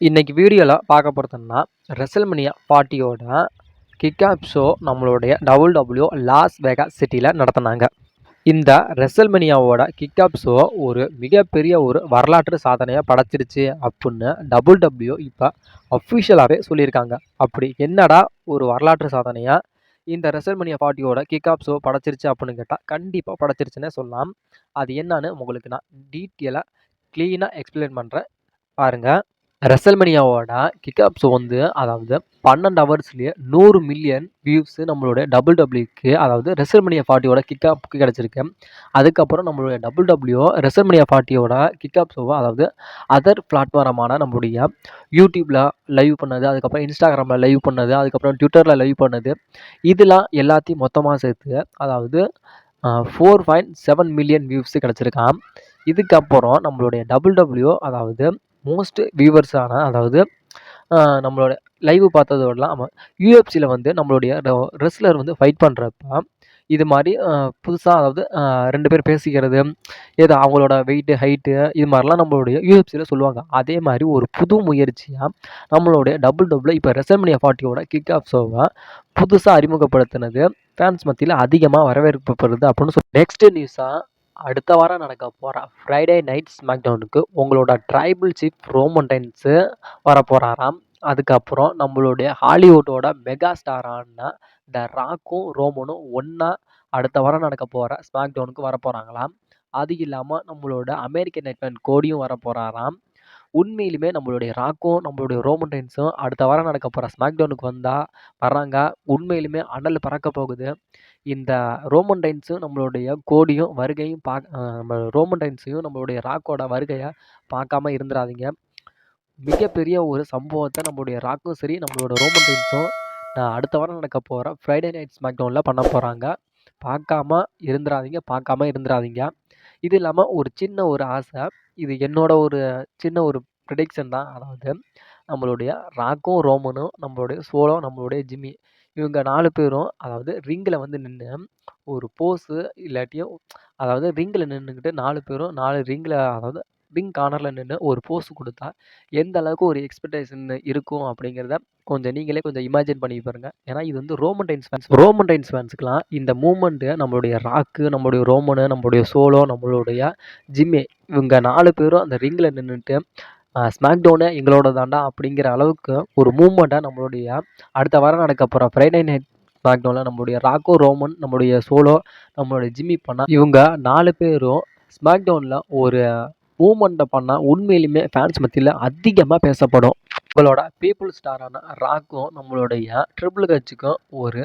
இன்றைக்கி வீடியோவில் பார்க்க போகிறதுன்னா ரெசல்மனியா ஃபார்ட்டியோட கிக்ஆப் ஷோ நம்மளுடைய டபுள் டபுள்யூ லாஸ் வேகா சிட்டியில் நடத்தினாங்க. இந்த ரெசல்மனியாவோட கிக்ஆப் ஷோ ஒரு மிகப்பெரிய ஒரு வரலாற்று சாதனையை படைச்சிருச்சு அப்படின்னு டபுள் டபுள்யூ இப்போ அஃபிஷியலாகவே சொல்லியிருக்காங்க. அப்படி என்னடா ஒரு வரலாற்று சாதனையாக இந்த ரெசல்மனியா பார்ட்டியோட கிக்ஆப் ஷோ படைச்சிருச்சு அப்படின்னு கேட்டால் கண்டிப்பாக படைச்சிருச்சுன்னே சொல்லலாம். அது என்னன்னு உங்களுக்கு நான் டீட்டெயிலாக க்ளீனாக எக்ஸ்பிளைன் பண்ணுறேன் பாருங்கள் ரெசல்மனியாவோட கிக்அப்ஸ் ஷோ வந்து அதாவது பன்னெண்டு ஹவர்ஸ்லேயே நூறு மில்லியன் வியூஸ் நம்மளுடைய டபுள் டபிள்யூக்கு அதாவது ரெசல்மனியா ஃபார்ட்டியோட கிக்அப்புக்கு கிடச்சிருக்கு. அதுக்கப்புறம் நம்மளுடைய டபுள் டபிள்யூ ரெசல்மனியா ஃபார்ட்டியோட கிக்அப் ஷோவை அதாவது அதர் பிளாட்ஃபாரமான நம்மளுடைய யூடியூப்பில் லைவ் பண்ணது அதுக்கப்புறம் இன்ஸ்டாகிராமில் லைவ் பண்ணது அதுக்கப்புறம் ட்விட்டரில் லைவ் பண்ணது இதெல்லாம் எல்லாத்தையும் மொத்தமாக சேர்த்து அதாவது four point seven million views கிடச்சிருக்கான் இதுக்கப்புறம் நம்மளுடைய டபுள் டபிள்யூ அதாவது மோஸ்ட் வியூவர்ஸான அதாவது நம்மளோட லைவ் பார்த்ததோட இல்லாமல் யூஎஃப்சியில் வந்து நம்மளுடைய ரெஸ்லர் வந்து ஃபைட் பண்ணுறப்ப இது மாதிரி புதுசாக அதாவது ரெண்டு பேர் பேசிக்கிறது ஏதோ அவங்களோட வெயிட்டு ஹைட்டு இது மாதிரிலாம் நம்மளுடைய யூஎஃப்சியில் சொல்லுவாங்க. அதே மாதிரி ஒரு புது முயற்சியாக நம்மளுடைய டபுள் டபுள் இப்போ ரெசல்மனியா ஃபார்ட்டியோட கிக் ஆஃப் ஷோவை புதுசாக அறிமுகப்படுத்தினது ஃபேன்ஸ் மத்தியில் அதிகமாக வரவேற்பப்படுது அப்படின்னு சொல்லி நெக்ஸ்ட் நியூஸாக அடுத்த வாரம் நடக்க போகிற ஃப்ரைடே நைட் ஸ்மாக்டவுனுக்கு உங்களோட ட்ரைபிள் சீஃப் ரோமன்டைன்ஸு வர போகிறாராம் அதுக்கப்புறம் நம்மளுடைய ஹாலிவுட்டோட மெகா ஸ்டாரான த ராக்கும் ரோமனும் ஒன்றா அடுத்த வாரம் நடக்க போகிற ஸ்மாக்டவுனுக்கு வர போகிறாங்களாம் அது இல்லாமல் நம்மளோட அமெரிக்கன் நெட்மேன் கோடியும் வர போகிறாராம் உண்மையிலுமே நம்மளுடைய ராக்கும் நம்மளுடைய ரோமன் டைன்ஸும் அடுத்த வாரம் நடக்க போகிற ஸ்மாக்டவுனுக்கு வந்தால் வர்றாங்க. உண்மையிலுமே அனல் பறக்க போகுது. இந்த ரோமன் டைன்ஸும் நம்மளுடைய கோடியும் வருகையும் பார்க்க நம்ம ரோமன் டைன்ஸையும் நம்மளுடைய ராக்கோட வருகையை பார்க்காம இருந்துடாதீங்க மிகப்பெரிய ஒரு சம்பவத்தை நம்மளுடைய ராக்கும் சரி நம்மளோட ரோமன் டைன்ஸும் அடுத்த வாரம் நடக்க போகிற ஃப்ரைடே நைட் ஸ்மாக்டவுனில் பண்ண போகிறாங்க பார்க்காம இருந்துடாதீங்க பார்க்காம இருந்துடாதீங்க இது இல்லாமல் ஒரு சின்ன ஒரு ஆசை. இது என்னோட ஒரு சின்ன ஒரு ப்ரிடிக்ஷன் தான். அதாவது நம்மளுடைய ராக்கும் ரோமனும் நம்மளுடைய சோலோ நம்மளுடைய ஜிம்மி இவங்க நாலு பேரும் அதாவது ரிங்கில் வந்து நின்று ஒரு போஸு இல்லாட்டியும் அதாவது ரிங்கில் நின்றுக்கிட்டு நாலு பேரும் நாலு ரிங்கில் அதாவது ரிங் கார்னரில் நின்று ஒரு போஸ் கொடுத்தா எந்த அளவுக்கு ஒரு எக்ஸ்பெக்டேஷன் இருக்கும் அப்படிங்கிறத கொஞ்சம் நீங்களே கொஞ்சம் இமேஜின் பண்ணி பாருங்கள் ஏன்னா இது வந்து Roman Reigns fans Roman Reigns ஃபேன்ஸுக்கெலாம் இந்த மூமெண்ட்டு நம்மளுடைய ராக்கு நம்மளுடைய ரோமனு நம்மளுடைய சோலோ நம்மளுடைய ஜிம்மே இவங்க நாலு பேரும் அந்த ரிங்கில் நின்றுட்டு ஸ்மாக் டவுனு எங்களோட தாண்டா அப்படிங்கிற அளவுக்கு ஒரு மூமெண்ட்டாக நம்மளுடைய அடுத்த வாரம் நடக்க போகிற ஃப்ரைடே நைட் ஸ்மாக் டவுனில் நம்மளுடைய ராக்கோ ரோமன் நம்மளுடைய சோலோ நம்மளுடைய ஜிம்மி பண்ணால் இவங்க நாலு பேரும் ஸ்மாக் டவுனில் ஒரு மூமெண்ட்டை பண்ணால் உண்மையிலுமே ஃபேன்ஸ் மத்தியில் அதிகமாக பேசப்படும். உங்களோட பீப்புள் ஸ்டாரான ராக்கும் நம்மளுடைய ட்ரிபிள் கட்சிக்கும் ஒரு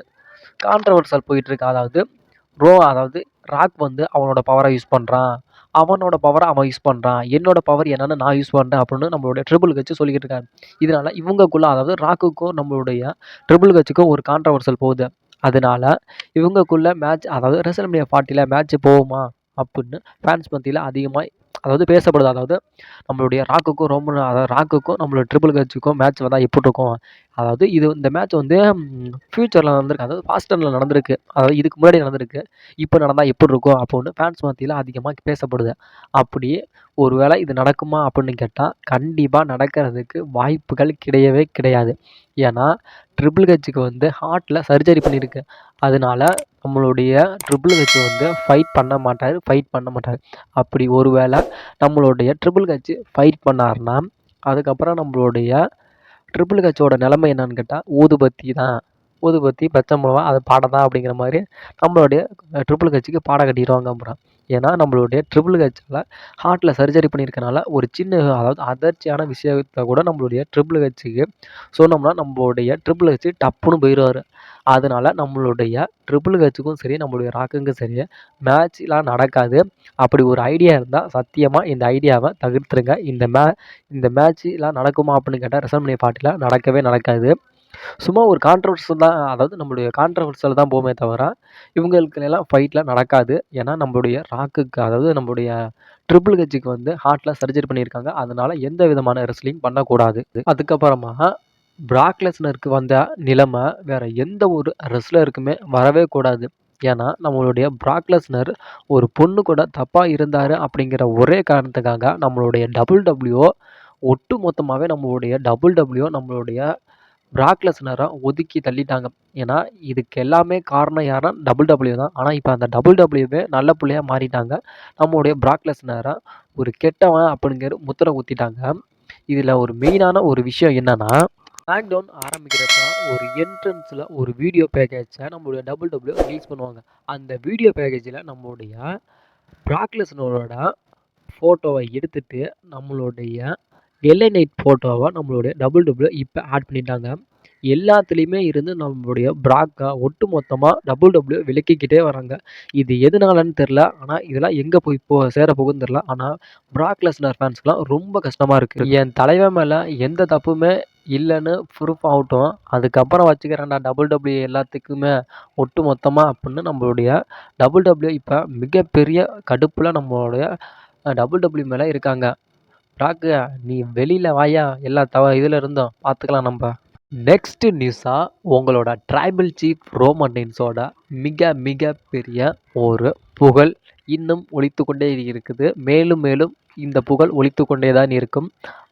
கான்ட்ரவர்சல் போயிட்டுருக்கு அதாவது ரோ அதாவது ராக் வந்து அவனோட பவரை யூஸ் பண்ணுறான் அவனோட பவரை அவன் யூஸ் பண்ணுறான் என்னோட பவர் என்னென்னு நான் யூஸ் பண்ணுறேன் அப்படின்னு நம்மளுடைய ட்ரிபிள் கட்சி சொல்லிக்கிட்டு இருக்காரு. இதனால் இவங்கக்குள்ளே அதாவது ராக்குக்கும் நம்மளுடைய ட்ரிபிள் கட்சிக்கும் ஒரு கான்ட்ரவர்சல் போகுது. அதனால இவங்கக்குள்ளே மேட்ச் அதாவது ரெசல்மியா பார்ட்டியில் மேட்ச் போகுமா அப்படின்னு ஃபேன்ஸ் மத்தியில் அதிகமாக அதாவது பேசப்படுது. அதாவது நம்மளுடைய ராக்குக்கும் ரொம்ப அதாவது ராக்குக்கும் நம்மளோட ட்ரிபிள் கட்சிக்கும் மேட்ச் வந்தால் எப்படி இருக்கும்? அதாவது இது இந்த மேட்ச் வந்து ஃப்யூச்சரில் நடந்திருக்கு. அதாவது ஃபாஸ்ட் டைமில் நடந்திருக்கு. அதாவது இதுக்கு முன்னாடி நடந்திருக்கு. இப்போ நடந்தால் எப்படி இருக்கும்? அப்படின்னு ஃபேன்ஸ் மத்தியில் அதிகமாக பேசப்படுது. அப்படி ஒரு வேளை இது நடக்குமா அப்படின்னு கேட்டால் கண்டிப்பாக நடக்கிறதுக்கு வாய்ப்புகள் கிடையவே கிடையாது. ஏன்னா ட்ரிபிள் ஹெச்சுக்கு வந்து ஹார்ட்டில் சர்ஜரி பண்ணியிருக்கு. அதனால நம்மளுடைய ட்ரிபிள் ஹெச் வந்து ஃபைட் பண்ண மாட்டார் ஃபைட் பண்ண மாட்டார். அப்படி ஒரு வேளை நம்மளுடைய ட்ரிபிள் ஹெச் ஃபைட் பண்ணார்னா அதுக்கப்புறம் நம்மளுடைய ட்ரிபிள் ஹெச்சோட நிலமை என்னன்னு கேட்டால் ஊதுபத்தி தான். ஊதுபத்தி பச்சை மிளவா அது பாடம் தான் அப்படிங்கிற மாதிரி நம்மளுடைய ட்ரிபிள் ஹெச்சுக்கு பாடம் கட்டிடுவாங்க அப்புறம். ஏன்னா நம்மளுடைய ட்ரிபிள் ஹெச்சில் ஹார்ட்டில் சர்ஜரி பண்ணியிருக்கனால ஒரு சின்ன அதாவது அதிர்ச்சியான விஷயத்தில் கூட நம்மளுடைய ட்ரிபிள் ஹெச்சுக்கு சொன்னோம்னா நம்மளுடைய ட்ரிபிள் ஹெச் டப்புன்னு போயிடுவார் அதனால் நம்மளுடைய ட்ரிபிள் ஹெச்சுக்கும் சரி நம்மளுடைய ராக்குக்கும் சரி மேட்ச்லாம் நடக்காது. அப்படி ஒரு ஐடியா இருந்தால் சத்தியமாக இந்த ஐடியாவை தவிர்த்துருங்க. இந்த மே இந்த மேட்ச்லாம் நடக்குமா அப்படின்னு கேட்டால் ரெசல்மனியா பாட்டிலாம் நடக்கவே நடக்காது. சும்மா ஒரு கான்ட்ரவர்சல் தான் அதாவது நம்மளுடைய கான்ட்ரவர்சல் தான் போமே தவிர இவங்களுக்கு எல்லாம் ஃபைட்லாம் நடக்காது. ஏன்னா நம்மளுடைய ராக்குக்கு அதாவது நம்மளுடைய ட்ரிபிள் ஹெச்சுக்கு வந்து ஹார்ட்டில் சர்ஜரி பண்ணியிருக்காங்க. அதனால எந்த விதமான ரெஸ்லிங் பண்ணக்கூடாது. அதுக்கப்புறமா பிராக்லெஸ்னருக்கு வந்த நிலைமை வேறு எந்த ஒரு ரெஸ்லருக்குமே வரவே கூடாது. ஏன்னா நம்மளுடைய பிராக்லெஸ்னர் ஒரு பொண்ணு கூட தப்பாக இருந்தார் அப்படிங்கிற ஒரே காரணத்துக்காக நம்மளுடைய டபுள் டபிள்யூ ஒட்டு மொத்தமாகவே நம்மளுடைய டபுள் டபிள்யூ நம்மளுடைய பிராக் லெஸ்னரை ஒதுக்கி தள்ளிட்டாங்க. ஏன்னா இதுக்கு எல்லாமே காரணம் யாருன்னா டபுள் டபிள்யூ தான். ஆனால் இப்போ அந்த டபுள் டபிள்யூவே நல்ல பிள்ளையாக மாறிட்டாங்க. நம்மளுடைய பிராக் லெஸ்னரை ஒரு கெட்டவன் அப்படிங்கிற முத்திரை குத்திட்டாங்க. இதில் ஒரு மெயினான ஒரு விஷயம் என்னென்னா ஸ்மாக் ஆரம்பிக்கிறப்ப ஒரு என்ட்ரன்ஸில் ஒரு வீடியோ பேக்கேஜை நம்மளுடைய டபுள் டபுள்யூ ரிலீஸ் பண்ணுவாங்க. அந்த வீடியோ பேக்கேஜில் நம்மளுடைய பிராக்லெஸ்னரோட ஃபோட்டோவை எடுத்துகிட்டு நம்மளுடைய எல்ஐ நைட் ஃபோட்டோவை நம்மளுடைய டபுள் டபுள்யூ இப்போ ஆட் பண்ணிட்டாங்க. எல்லாத்துலேயுமே இருந்து நம்மளுடைய பிராக்கை ஒட்டு மொத்தமாக டபுள் டபுள்யூ விலக்கிக்கிட்டே வராங்க. இது எதனாலன்னு தெரில ஆனால் இதெல்லாம் எங்கே போய் போ சேர போகுதுன்னு தெரில ஆனால் பிராக் லெஸ்னர் ஃபேன்ஸ்க்குலாம் ரொம்ப கஷ்டமாக இருக்குது என் தலைவன் மேலே எந்த தப்புமே இல்லைன்னு ப்ரூஃப் ஆகட்டும். அதுக்கப்புறம் வச்சுக்கிறேன்டா டபுள் டபிள்யூ எல்லாத்துக்குமே ஒட்டு மொத்தமாக அப்படின்னு நம்மளுடைய டபுள் டபிள்யூ இப்போ மிகப்பெரிய கடுப்பில் நம்மளுடைய டபுள் டபிள்யூ மேலே இருக்காங்க. ராக்கு நீ வெளியில் வாயா? எல்லா தவ இதில் இருந்தோம். பார்த்துக்கலாம் நம்ம. நெக்ஸ்ட் நியூஸாக உங்களோட ட்ரைபல் சீஃப் ரோமன்டைன்ஸோட மிக மிக பெரிய ஒரு புகழ் இன்னும் ஒழித்து கொண்டே இருக்குது. மேலும் மேலும் இந்த புகழ் ஒழித்து கொண்டே தான் இருக்கும்.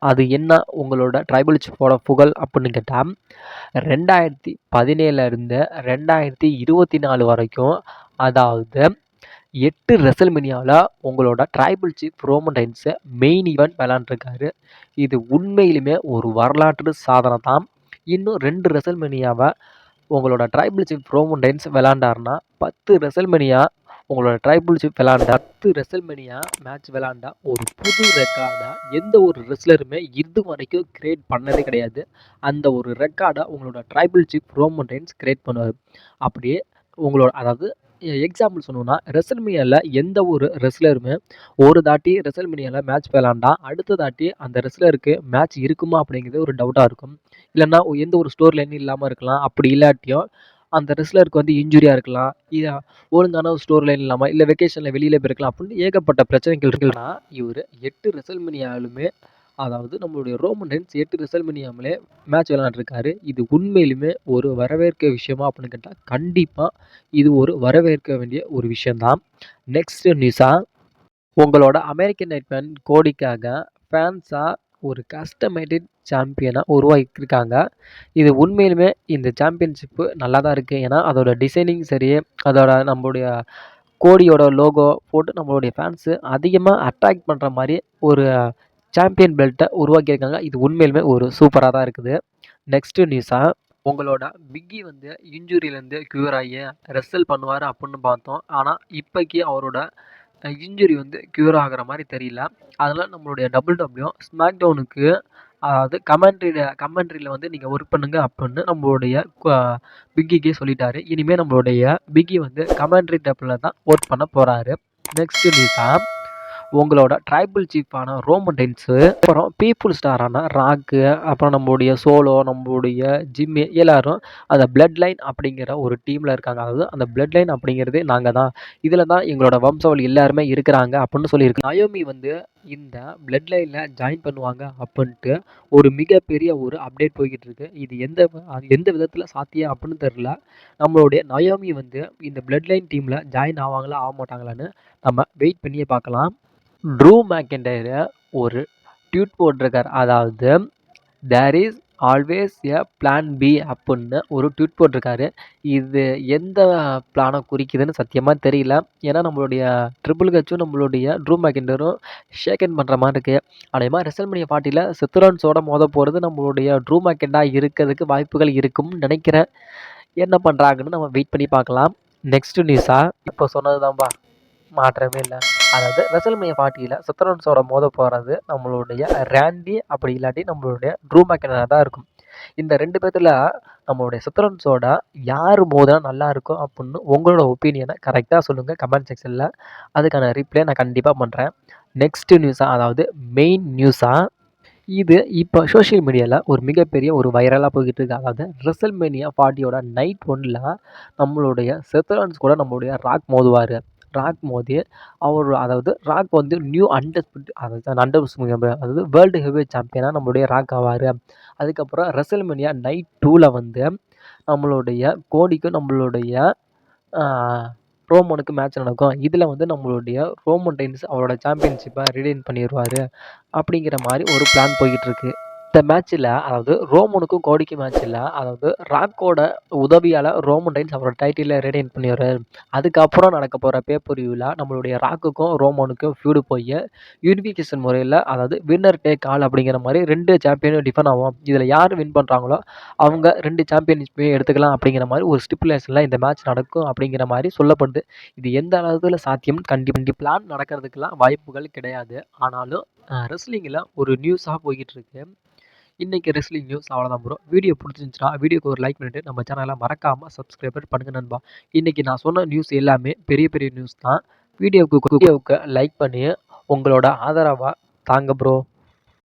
அது என்ன? உங்களோட ட்ரைபல் சீஃபோட புகழ் அப்படின்னு கேட்டால் ரெண்டாயிரத்தி பதினேழுலேருந்து ரெண்டாயிரத்தி இருபத்தி நாலு வரைக்கும் அதாவது எட்டு ரெசல்மெனியாவில் உங்களோட ட்ரைபிள் சீஃப் ரோமன்டைன்ஸு மெயின் ஈவெண்ட் விளாண்டுருக்காரு இது உண்மையிலுமே ஒரு வரலாற்று சாதனை தான். இன்னும் ரெண்டு ரெசல்மெனியாவை உங்களோட ட்ரைபிள் சீஃப் ரோமன் விளாண்டாருன்னா பத்து ரெசல்மெனியா உங்களோட ட்ரைபிள் சீஃப் விளாண்டா பத்து ரெசல்மெனியா மேட்ச் விளாண்டா ஒரு புது ரெக்கார்டை எந்த ஒரு ரெஸ்லருமே இது வரைக்கும் கிரியேட் பண்ணதே கிடையாது. அந்த ஒரு ரெக்கார்டை உங்களோட tribal chief Roman Reigns create பண்ணுவார். அப்படியே உங்களோட அதாவது எக்ஸாம்பிள் சொன்னோன்னா ரெசல்மினியாவில் எந்த ஒரு ரெஸ்லருமே ஒரு தாட்டி ரெசல்மினியாவில் மேட்ச் விளாண்டா அடுத்த தாட்டி அந்த ரெஸ்லருக்கு மேட்ச் இருக்குமா அப்படிங்கிறது ஒரு டவுட்டாக இருக்கும். இல்லைன்னா எந்த ஒரு ஸ்டோர் லைனும் இல்லாமல் இருக்கலாம். அப்படி இல்லாட்டியும் அந்த ரெஸ்லருக்கு வந்து இன்ஜுரியாக இருக்கலாம். இல்லை ஒழுங்கான ஒரு ஸ்டோர் லைன் இல்லாமல் இல்லை வெக்கேஷனில் வெளியில் போயிருக்கலாம். அப்படின்னு ஏகப்பட்ட பிரச்சனைகள் இருக்குன்னா இவர் எட்டு ரெசல்மினியாலுமே அதாவது நம்மளுடைய ரோமன் ரென்ஸ் எட்டு ரெசல்மினியாமலே மேட்ச் விளையாண்டுருக்காரு. இது உண்மையிலுமே ஒரு வரவேற்க விஷயமா அப்படின்னு கேட்டால் கண்டிப்பாக இது ஒரு வரவேற்க வேண்டிய ஒரு விஷயந்தான் நெக்ஸ்ட் நியூஸாக உங்களோட அமெரிக்கன் நைட்மேன் கோடிக்காக ஃபேன்ஸாக ஒரு கஸ்டமேட்டட் சாம்பியனாக உருவாக்கியிருக்காங்க. இது உண்மையிலுமே இந்த சாம்பியன்ஷிப்பு நல்லா தான் இருக்குது ஏன்னா அதோட டிசைனிங் சரி அதோட நம்மளுடைய கோடியோட லோகோ போட்டு நம்மளுடைய ஃபேன்ஸு அதிகமாக அட்ராக்ட் பண்ணுற மாதிரி ஒரு சாம்பியன் பெல்ட்டை உருவாக்கியிருக்காங்க. இது உண்மையிலுமே ஒரு சூப்பராக தான் இருக்குது. நெக்ஸ்ட்டு நியூஸாக உங்களோட பிக்கி வந்து இன்ஜுரியிலேருந்து க்யூர் ஆகி ரெசல் பண்ணுவார் அப்படின்னு பார்த்தோம். ஆனால் இப்போக்கி அவரோட இன்ஜுரி வந்து க்யூர் ஆகிற மாதிரி தெரியல. அதனால் நம்மளுடைய டபுள் டபிள்யூ ஸ்மாக் டவுனுக்கு அதாவது கமெண்ட்ரியில் கமெண்ட்ரியில் வந்து நீங்கள் ஒர்க் பண்ணுங்க அப்படின்னு நம்மளுடைய பிக்கிக்கே சொல்லிட்டாரு. இனிமேல் நம்மளுடைய பிக்கி வந்து கமெண்ட்ரி டப்பில் தான் ஒர்க் பண்ண போகிறாரு நெக்ஸ்ட் நியூஸாக உங்களோட ட்ரைபிள் சீஃபான ரோமன்டைன்ஸு அப்புறம் பீப்புள் ஸ்டாரான ராக்கு அப்புறம் நம்மளுடைய சோலோ நம்மளுடைய ஜிம்மி எல்லோரும் அந்த பிளட் லைன் அப்படிங்கிற ஒரு டீமில் இருக்காங்க. அதாவது அந்த பிளட் லைன் அப்படிங்கிறதே நாங்கள் தான். இதில் தான் எங்களோட வம்சாவளி எல்லாருமே இருக்கிறாங்க அப்படின்னு சொல்லியிருக்கு. நயோமி வந்து இந்த பிளட் லைனில் ஜாயின் பண்ணுவாங்க அப்படின்ட்டு ஒரு மிகப்பெரிய ஒரு அப்டேட் போய்கிட்டு இருக்கு. இது எந்த எந்த விதத்தில் சாத்தியம் அப்படின்னு தெரில நம்மளுடைய நயோமி வந்து இந்த பிளட் லைன் டீமில் ஜாயின் ஆவாங்களா ஆக மாட்டாங்களான்னு நம்ம வெயிட் பண்ணியே பார்க்கலாம். ட்ரூ மேக்கெண்டையர் ஒரு ட்வீட் போட்டிருக்கார். அதாவது there is always a plan B அப்புடின்னு ஒரு ட்வீட் போட்டிருக்காரு. இது எந்த பிளானை குறிக்குதுன்னு சத்தியமாக தெரியல. ஏன்னா நம்மளுடைய ட்ரிபிள் கச்சும் நம்மளுடைய ட்ரூ ஷேக் ஷேக்கன் பண்ணுற மாதிரி இருக்குது அதே மாதிரி மணிய பார்ட்டியில் சித்ரான்ஸோட மோத போகிறது நம்மளுடைய ட்ரூ மேக்கெண்டாக இருக்கிறதுக்கு வாய்ப்புகள் இருக்கும்னு நினைக்கிறேன். என்ன பண்ணுறாங்கன்னு நம்ம வெயிட் பண்ணி பார்க்கலாம். நெக்ஸ்ட் நியூஸாக இப்போ சொன்னது தான்ப்பா மாற்றமே இல்லை. அதாவது ரெசல்மைய ஃபார்ட்டியில் சத்ரன்ஸோட மோத போகிறது நம்மளுடைய ரேண்டி அப்படி இல்லாட்டி நம்மளுடைய ட்ரூ மேக்கனாக தான் இருக்கும். இந்த ரெண்டு பேர்த்தில் நம்மளுடைய சத்ரன்ஸோட யார் மோதினா நல்லா இருக்கும் அப்படின்னு உங்களோட ஒப்பீனியனை கரெக்டாக சொல்லுங்கள் கமெண்ட் செக்ஷனில் அதுக்கான ரிப்ளை நான் கண்டிப்பாக பண்ணுறேன் நெக்ஸ்ட்டு நியூஸாக அதாவது மெயின் நியூஸாக இது இப்போ சோஷியல் மீடியாவில் ஒரு மிகப்பெரிய ஒரு வைரலாக போய்கிட்டு இருக்கு. அதாவது ரெசல்மேனியா ஃபார்ட்டியோட நைட் ஒன்னில் நம்மளுடைய செத்ரான்ஸ் கூட நம்மளுடைய ராக் மோதுவார். ராக் மோதி அவர் அதாவது ராக் வந்து நியூ அண்டர் அதாவது அண்டர் அதாவது வேர்ல்டு ஹெவி சாம்பியனாக நம்மளுடைய ராக் ஆவார். அதுக்கப்புறம் ரெசல்மெனியா நைட் டூவில் வந்து நம்மளுடைய கோடிக்கும் நம்மளுடைய ரோமனுக்கு மேட்ச் நடக்கும். இதில் வந்து நம்மளுடைய ரோமன் டைன்ஸ் அவரோட சாம்பியன்ஷிப்பை ரிடைன் பண்ணிடுவார் அப்படிங்கிற மாதிரி ஒரு பிளான் போய்கிட்டு இந்த மேட்ச்சில் அதாவது ரோமனுக்கும் கோடிக்கும் மேட்ச்சில் அதாவது ராக்கோட உதவியால் ரோமன் டைன்ஸ் அவரோட டைட்டிலை ரிடைன் பண்ணிடுறாரு அதுக்கப்புறம் நடக்க போகிற பேப்பர்வியூவில் நம்மளுடைய ராக்குக்கும் ரோமனுக்கும் ஃபியூடு போய் யூனிஃபிகேஷன் முறையில் அதாவது வின்னர் டேக் ஆல் அப்படிங்கிற மாதிரி ரெண்டு சாம்பியனும் டிஃபன் ஆகும். இதில் யார் வின் பண்ணுறாங்களோ அவங்க ரெண்டு சாம்பியன்ஷிப்பையும் எடுத்துக்கலாம் அப்படிங்கிற மாதிரி ஒரு ஸ்டிப்புலேஷனில் இந்த மேட்ச் நடக்கும் அப்படிங்கிற மாதிரி சொல்லப்படுது. இது எந்த அளவுக்கு சாத்தியம்? கண்டிப்பாண்டி பிளான் நடக்கிறதுக்கெல்லாம் வாய்ப்புகள் கிடையாது. ஆனாலும் ரெஸ்லிங்கில் ஒரு நியூஸாக போய்கிட்டு இருக்கு. இன்றைக்கி ரெஸ்லிங் நியூஸ் அவ்வளோதான் ப்ரோ வீடியோ பிடிச்சிருந்துச்சுன்னா வீடியோக்கு ஒரு லைக் பண்ணிவிட்டு நம்ம சேனலை மறக்காமல் சப்ஸ்கிரைபர் பண்ணுங்கள் நண்பா. இன்றைக்கி நான் சொன்ன நியூஸ் எல்லாமே பெரிய பெரிய நியூஸ் தான். வீடியோவுக்கு வீடியோவுக்கு லைக் பண்ணி உங்களோட ஆதரவாக தாங்க ப்ரோ